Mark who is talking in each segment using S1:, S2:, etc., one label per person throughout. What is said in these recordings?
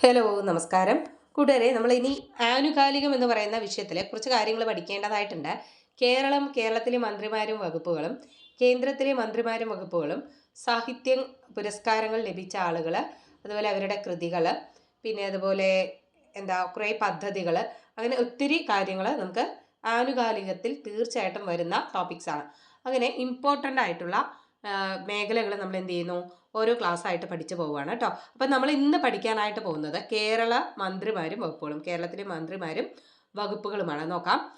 S1: Hello നമസ്കാരം. കൂട്ടുകാരെ നമ്മൾ ഇനി ആനുകാലികം എന്ന് പറയുന്ന വിഷയത്തിലെ കുറച്ച് കാര്യങ്ങൾ പഠിക്കേണ്ടതായിട്ടുണ്ട്. കേരളം കേരളത്തിലെ മന്ത്രിമാരും വകുപ്പുകളും കേന്ദ്രത്തിലെ മന്ത്രിമാരും വകുപ്പുകളും സാഹിത്യ പുരസ്കാരങ്ങൾ ലഭിച്ച ആളുകൾ അതുപോലെ അവരുടെ കൃതികൾ പിന്നെ അതുപോലെ എന്താ കുറേ പദ്ധതികൾ അങ്ങനെ ഒത്തിരി കാര്യങ്ങൾ നമുക്ക് ആനുകാലികത്തിൽ തീർച്ചയായിട്ടും വരുന്ന ടോപ്പിക്സാണ് അങ്ങനെ ഇമ്പോർട്ടന്റ് ആയിട്ടുള്ള മേഖലകൾ നമ്മൾ എന്ത് ചെയ്യുന്നു? ഓരോ ക്ലാസ് ആയിട്ട് പഠിച്ചു പോവുകയാണ് കേട്ടോ. അപ്പം നമ്മൾ ഇന്ന് പഠിക്കാനായിട്ട് പോകുന്നത് കേരള മന്ത്രിമാരും വകുപ്പുകളും കേരളത്തിലെ മന്ത്രിമാരും വകുപ്പുകളുമാണ്. നോക്കാം.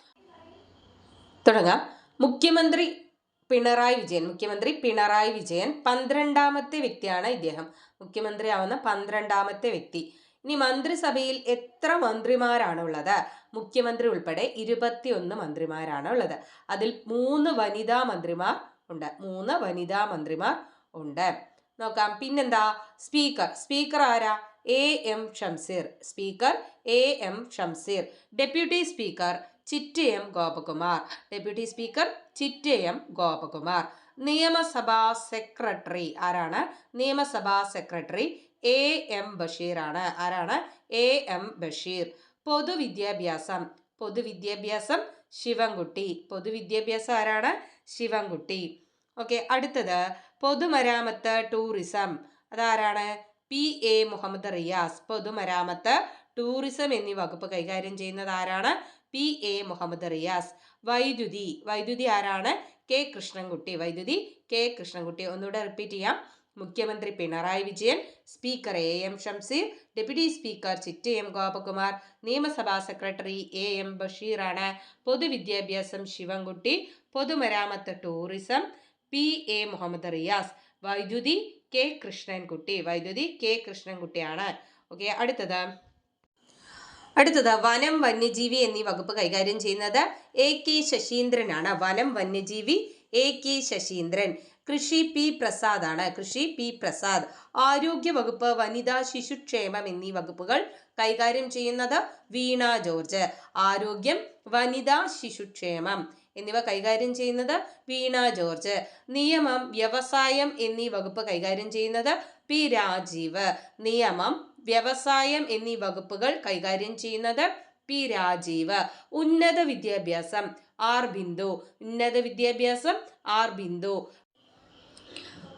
S1: തുടങ്ങാം. മുഖ്യമന്ത്രി പിണറായി വിജയൻ മുഖ്യമന്ത്രി പിണറായി വിജയൻ പന്ത്രണ്ടാമത്തെ വ്യക്തിയാണ് ഇദ്ദേഹം. മുഖ്യമന്ത്രി ആവുന്ന പന്ത്രണ്ടാമത്തെ വ്യക്തി. ഇനി മന്ത്രിസഭയിൽ എത്ര മന്ത്രിമാരാണ് ഉള്ളത്? മുഖ്യമന്ത്രി ഉൾപ്പെടെ ഇരുപത്തിയൊന്ന് മന്ത്രിമാരാണ് ഉള്ളത്. അതിൽ മൂന്ന് വനിതാ മന്ത്രിമാർ ഉണ്ട്. മൂന്ന് വനിതാ മന്ത്രിമാർ ഉണ്ട്. നോക്കാം. പിന്നെന്താ? സ്പീക്കർ. സ്പീക്കർ ആരാ? A M Shamseer. Speaker A M Shamseer. Deputy speaker Chittayam Gopakumar. Deputy speaker Chittayam Gopakumar. നിയമസഭാ സെക്രട്ടറി ആരാണ്? നിയമസഭാ സെക്രട്ടറി എ എം ബഷീർ ആണ് ആരാണ്? A M Basheer. പൊതുവിദ്യാഭ്യാസം. പൊതുവിദ്യാഭ്യാസം ശിവൻകുട്ടി. പൊതുവിദ്യാഭ്യാസം ആരാണ്? ശിവൻകുട്ടി. ഓക്കെ അടുത്തത് പൊതുമരാമത്ത് ടൂറിസം. അതാരാണ്? പി. എ. മുഹമ്മദ് റിയാസ്. പൊതുമരാമത്ത് ടൂറിസം എന്നീ വകുപ്പ് കൈകാര്യം ചെയ്യുന്നത് ആരാണ്? പി. എ. മുഹമ്മദ് റിയാസ്. വൈദ്യുതി. വൈദ്യുതി ആരാണ്? കെ. കൃഷ്ണൻകുട്ടി. വൈദ്യുതി കെ. കൃഷ്ണൻകുട്ടി. ഒന്നുകൂടെ റിപ്പീറ്റ് ചെയ്യാം. മുഖ്യമന്ത്രി Pinarayi Vijayan speaker A. M. Shamseer deputy speaker Chittayam M. Gopakumar നിയമസഭാ സെക്രട്ടറി എ. എം. ബഷീറാണ്. പൊതുവിദ്യാഭ്യാസം ശിവൻകുട്ടി പൊതുമരാമത്ത് tourism P A Muhammad Riyas വൈദ്യുതി കെ കൃഷ്ണൻകുട്ടി വൈദ്യുതി കെ കൃഷ്ണൻകുട്ടിയാണ്. ഓക്കെ അടുത്തത്. അടുത്തത് വനം വന്യജീവി എന്നീ വകുപ്പ് കൈകാര്യം ചെയ്യുന്നത് എ കെ ശശീന്ദ്രനാണ്. വനം വന്യജീവി എ കെ ശശീന്ദ്രൻ. കൃഷി പി പ്രസാദ് ആണ് കൃഷി പി പ്രസാദ്. ആരോഗ്യ വകുപ്പ് വനിതാ ശിശുക്ഷേമം എന്നീ വകുപ്പുകൾ കൈകാര്യം ചെയ്യുന്നത് വീണ ജോർജ്. ആരോഗ്യം വനിതാ ശിശുക്ഷേമം. എന്നിവ കൈകാര്യം ചെയ്യുന്നത് വീണ ജോർജ്. നിയമം വ്യവസായം എന്നീ വകുപ്പ് കൈകാര്യം ചെയ്യുന്നത് പി രാജീവ്. നിയമം വ്യവസായം എന്നീ വകുപ്പുകൾ കൈകാര്യം ചെയ്യുന്നത് പി രാജീവ്. ഉന്നത വിദ്യാഭ്യാസം ആർ ബിന്ദു. ഉന്നത വിദ്യാഭ്യാസം ആർ ബിന്ദു.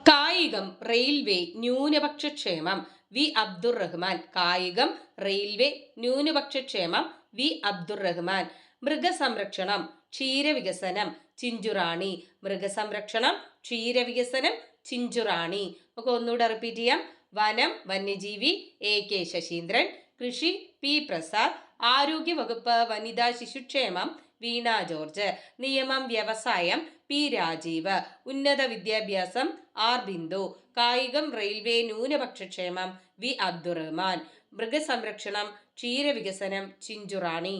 S1: കായികം റെയിൽവേ ന്യൂനപക്ഷ ക്ഷേമം വി അബ്ദുർ റഹ്മാൻ കായികം റെയിൽവേ ന്യൂനപക്ഷ ക്ഷേമം വി അബ്ദുർ റഹ്മാൻ മൃഗസംരക്ഷണം ക്ഷീരവികസനം ചിഞ്ചുറാണി. മൃഗസംരക്ഷണം ക്ഷീരവികസനം ചിഞ്ചുറാണി. നമുക്ക് ഒന്നുകൂടെ റിപ്പീറ്റ് ചെയ്യാം. വനം വന്യജീവി എ കെ ശശീന്ദ്രൻ. കൃഷി പി പ്രസാദ്. ആരോഗ്യ വകുപ്പ് വനിതാ ശിശുക്ഷേമം വീണ ജോർജ്. നിയമം വ്യവസായം പി രാജീവ്. ഉന്നത വിദ്യാഭ്യാസം ആർ ബിന്ദു. കായികം റെയിൽവേ ന്യൂനപക്ഷക്ഷേമം വി അബ്ദുറഹ്മാൻ. മൃഗസംരക്ഷണം ക്ഷീരവികസനം ചിഞ്ചുറാണി.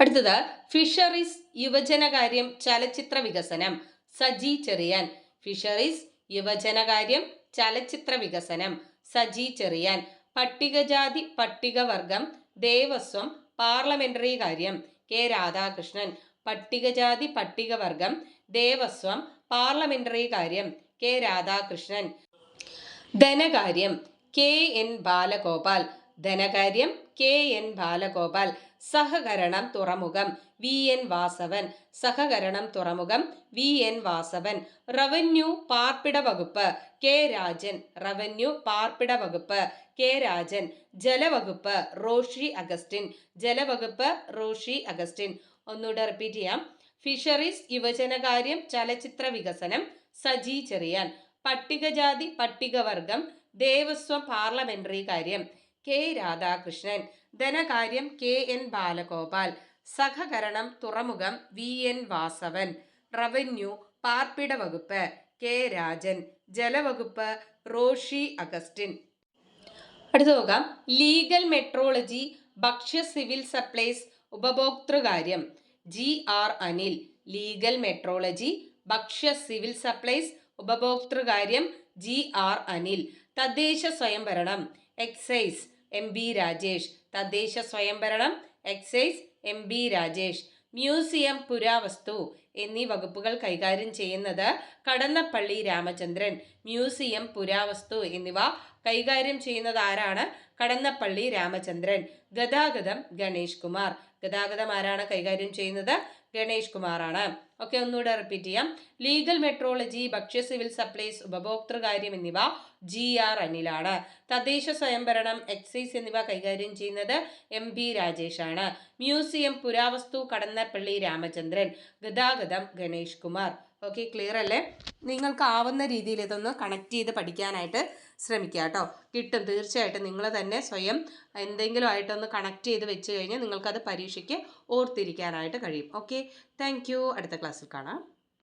S1: അടുത്തത് ഫിഷറീസ് യുവജനകാര്യം ചലച്ചിത്ര വികസനം. സജി ചെറിയാൻ. ഫിഷറീസ് യുവജനകാര്യം ചലച്ചിത്ര വികസനം. സജി ചെറിയാൻ. പട്ടികജാതി പട്ടികവർഗം ദേവസ്വം പാർലമെന്ററി കാര്യം. കെ രാധാകൃഷ്ണൻ. പട്ടികജാതി പട്ടികവർഗം ദേവസ്വം പാർലമെന്ററി കാര്യം. കെ രാധാകൃഷ്ണൻ. ധനകാര്യം. കെ എൻ ബാലഗോപാൽ. ധനകാര്യം കെ എൻ ബാലഗോപാൽ സഹകരണം തുറമുഖം വി എൻ വാസവൻ സഹകരണം തുറമുഖം വി എൻ വാസവൻ റവന്യൂ പാർപ്പിട വകുപ്പ് കെ രാജൻ റവന്യൂ പാർപ്പിട വകുപ്പ് കെ രാജൻ ജലവകുപ്പ് റോഷി അഗസ്റ്റിൻ ജലവകുപ്പ് റോഷി അഗസ്റ്റിൻ. ഒന്നുകൂടെ റിപ്പീറ്റ് ചെയ്യാം. ഫിഷറീസ് യുവജനകാര്യം ചലച്ചിത്ര വികസനം സജി ചെറിയാൻ. പട്ടികജാതി പട്ടികവർഗം ദേവസ്വം പാർലമെന്ററി കാര്യം. കെ രാധാകൃഷ്ണൻ. ധനകാര്യം കെ എൻ ബാലഗോപാൽ. സഹകരണം തുറമുഖം വി എൻ വാസവൻ. റവന്യൂ പാർപ്പിട വകുപ്പ് കെ രാജൻ. ജലവകുപ്പ് റോഷി അഗസ്റ്റിൻ. അടുത്ത നോക്കാം ലീഗൽ മെട്രോളജി ഭക്ഷ്യ civil supplies ഉപഭോക്തൃകാര്യം G R Anil. Legal metrology ഭക്ഷ്യ സിവിൽ സപ്ലൈസ് ഉപഭോക്തൃകാര്യം ജി ആർ അനിൽ. തദ്ദേശ സ്വയംഭരണം. എക്സൈസ്. M B Rajesh. തദ്ദേശ സ്വയംഭരണം excise M B Rajesh. Museum പുരാവസ്തു എന്നീ വകുപ്പുകൾ കൈകാര്യം ചെയ്യുന്നത് കടന്നപ്പള്ളി രാമചന്ദ്രൻ. മ്യൂസിയം പുരാവസ്തു എന്നിവ കൈകാര്യം ചെയ്യുന്നത് ആരാണ്? കടന്നപ്പള്ളി രാമചന്ദ്രൻ. ഗതാഗതം ഗണേഷ് കുമാർ. ഗതാഗതം ആരാണ് കൈകാര്യം ചെയ്യുന്നത്? ഗണേഷ് കുമാറാണ്. ഓക്കെ ഒന്നുകൂടെ റിപ്പീറ്റ് ചെയ്യാം. ലീഗൽ മെട്രോളജി ഭക്ഷ്യ സിവിൽ സപ്ലൈസ് ഉപഭോക്തൃകാര്യം എന്നിവ ജി ആർ അനിലാണ്. തദ്ദേശ സ്വയംഭരണം എക്സൈസ് എന്നിവ കൈകാര്യം ചെയ്യുന്നത് എം ബി രാജേഷാണ് മ്യൂസിയം പുരാവസ്തു കടന്നപ്പള്ളി രാമചന്ദ്രൻ. ഗതാഗതം ഗണേഷ് കുമാർ. ഓക്കെ ക്ലിയർ അല്ലേ? നിങ്ങൾക്ക് ആവുന്ന രീതിയിൽ ഇതൊന്ന് കണക്ട് ചെയ്ത് പഠിക്കാനായിട്ട് ശ്രമിക്കുക കേട്ടോ. കിട്ടും തീർച്ചയായിട്ടും നിങ്ങൾ തന്നെ സ്വയം എന്തെങ്കിലും ആയിട്ടൊന്ന് കണക്ട് ചെയ്ത് വെച്ച് കഴിഞ്ഞാൽ നിങ്ങൾക്കത് പരീക്ഷയ്ക്ക് ഓർത്തിരിക്കാനായിട്ട് കഴിയും. ഓക്കെ താങ്ക് അടുത്ത ക്ലാസ്സിൽ കാണാം.